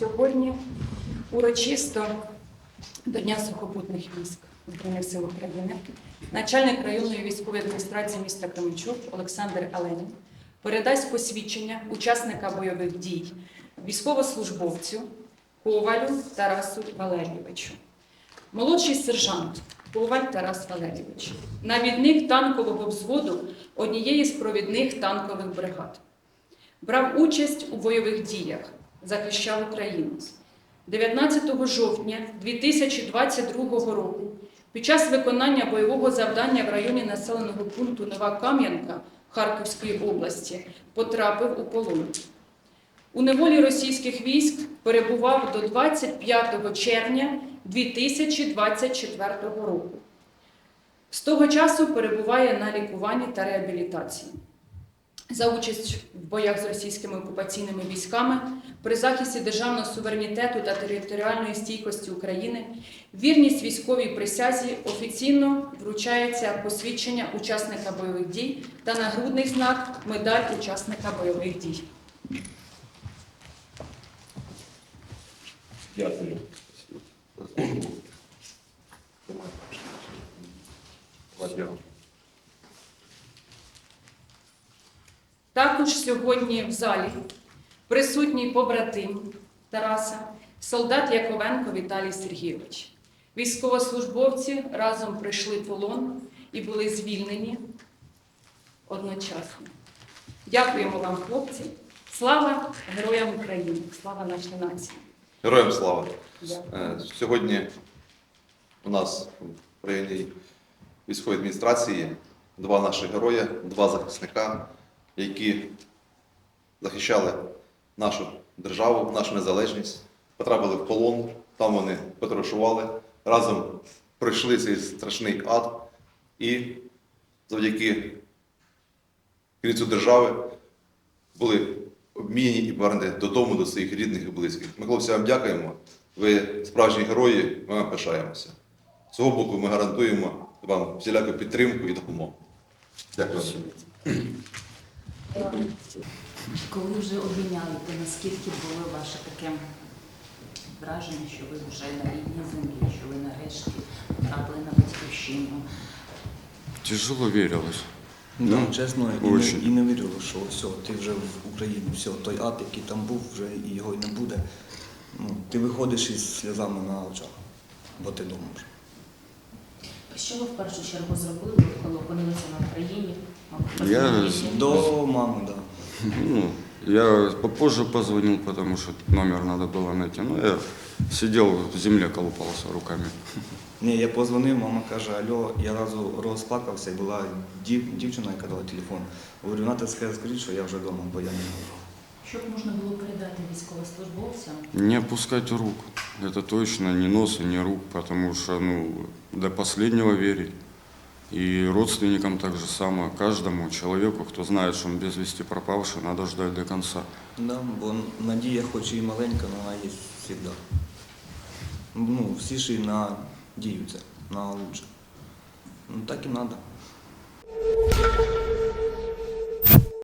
Сьогодні урочисто до Дня сухопутних військ Збройних сил України начальник районної військової адміністрації міста Кременчук Олександр Аленін передасть посвідчення учасника бойових дій військовослужбовцю Ковалю Тарасу Валерійовичу. Молодший сержант Коваль Тарас Валерійович, навідник танкового взводу однієї з провідних танкових бригад. Брав участь у бойових діях, захищав Україну. 19 жовтня 2022 року під час виконання бойового завдання в районі населеного пункту Нова Кам'янка Харківської області потрапив у полон. У неволі російських військ перебував до 25 червня 2024 року. З того часу перебуває на лікуванні та реабілітації. За участь в боях з російськими окупаційними військами при захисті державного суверенітету та територіальної стійкості України, вірність військовій присязі офіційно вручається посвідчення учасника бойових дій та нагрудний знак медаль учасника бойових дій. Дякую. Дякую. Також сьогодні в залі присутній побратим Тараса, солдат Яковенко Віталій Сергійович. Військовослужбовці разом прийшли в полон і були звільнені одночасно. Дякуємо вам, хлопці. Слава героям України! Слава нашій нації! Героям слава! Дякую. Е, Сьогодні у нас в районній військовій адміністрації два наші герої, два захисника, які захищали нашу державу, нашу незалежність, потрапили в полон, там вони потрошували, разом пройшли цей страшний ад і завдяки кінцю держави були обмінені і повернені додому до своїх рідних і близьких. Ми хлопці вам дякуємо. Ви справжні герої, ми вам пишаємося. З цього боку ми гарантуємо вам всіляку підтримку і допомогу. Дякую. Коли вже обміняли, то наскільки було ваше таке враження, що ви вже на рідній землі, що ви нарешті потрапили на батьківщину? Тяжело верилось. Да, Ну, чесно, і не, і не вірило, що все, ти вже в Україні, все, той ад, який там був, вже і його й не буде. Ну, ти виходиш із сльозами на очах, бо ти вже. Що ви в першу чергу зробили, коли опинилися на Україні? Я? До мами, так. Да. Ну, я попозже позвонил, потому что номер надо было найти. Но я сидел в земле, колупался руками. Ні, я позвонив, мама каже, алло, я разу розплакався, і була дів, дівчина, яка дала телефон. Говорю, Ната, скажіть, що я вже вдома, бо я не можу. Що б можна було передати військовослужбовцям? Не опускать рук. Это точно ни носа, ни рук, потому что ну, до последнего верить. И родственникам так же самое. Каждому человеку, кто знает, что он без вести пропавший, надо ждать до конца. Да, бо надія хоч і маленька, але вона є завжди. Ну, всі ж і надіються на лучше. Ну так і треба.